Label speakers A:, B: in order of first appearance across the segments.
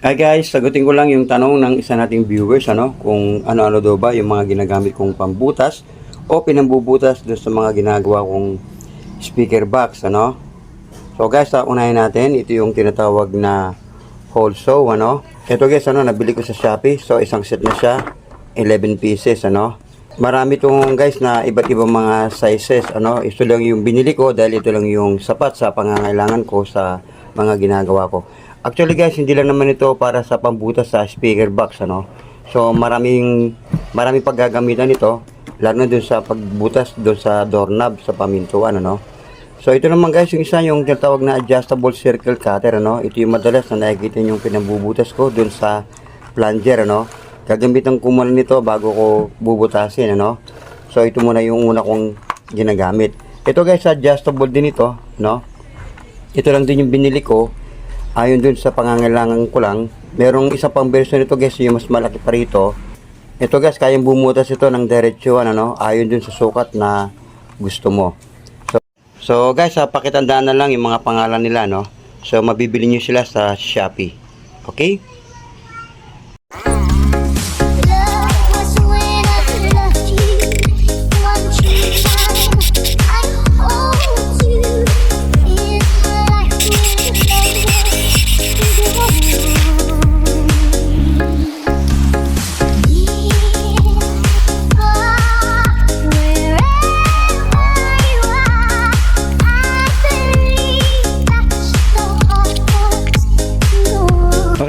A: Hi guys, sagutin ko lang yung tanong ng isa nating viewers ano, kung ano-ano daw ba yung mga ginagamit kong pambutas o pinambubutas doon sa mga ginagawa kong speaker box ano. So guys, uh, unahin natin, ito yung tinatawag na whole sew ano. Ito guys, ano, nabili ko sa Shopee. So isang set na siya, 11 pieces ano. Marami tong guys na iba't ibang mga sizes ano. Ito lang yung binili ko dahil ito lang yung sapat sa pangangailangan ko sa mga ginagawa ko. Actually guys, hindi lang naman ito para sa pambutas sa speaker box ano. So maraming maraming paggagamitan nito lalo na dun sa pagbutas dun sa doorknob sa pamintuan ano. So ito naman guys yung isa yung tinatawag na adjustable circle cutter ano. Ito yung madalas na nakikita yung pinambubutas ko dun sa plunger ano. Gagamitan ko muna nito bago ko bubutasin ano. So ito muna yung una kong ginagamit. Ito guys adjustable din ito no. Ito lang din yung binili ko ayon dun sa pangangailangan ko lang, merong isa pang version nito guys, yung mas malaki pa rito. Ito guys, kayang bumutas ito ng diretsuan, ano, ayon dun sa sukat na gusto mo. So, so guys, ha, pakitandaan na lang yung mga pangalan nila, no. So, mabibili nyo sila sa Shopee. Okay?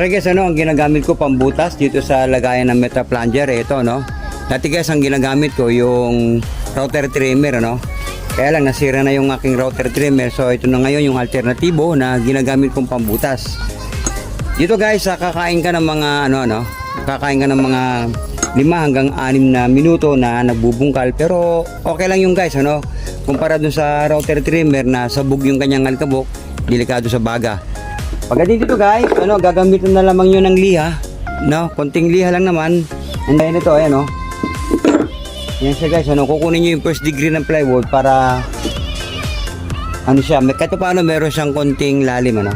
A: Okay guys, ano ang ginagamit ko pambutas dito sa lagayan ng Meta Plunger, eh, ito no. Dati guys, ang ginagamit ko yung router trimmer, ano. Kaya lang nasira na yung aking router trimmer, so ito na ngayon yung alternatibo na ginagamit kong pambutas. Dito guys, ah, kakain ka ng mga ano ano, kakain ka ng mga 5 hanggang 6 na minuto na nagbubungkal pero okay lang yung guys ano kumpara dun sa router trimmer na sabog yung kanyang alikabok delikado sa baga Pagdating dito guys, ano, gagamitin na lamang yun ng liha. No, konting liha lang naman. And then ito, ayan oh. Yan siya guys, ano, kukunin nyo yung first degree ng plywood para ano siya, may- kahit paano meron siyang konting lalim ano.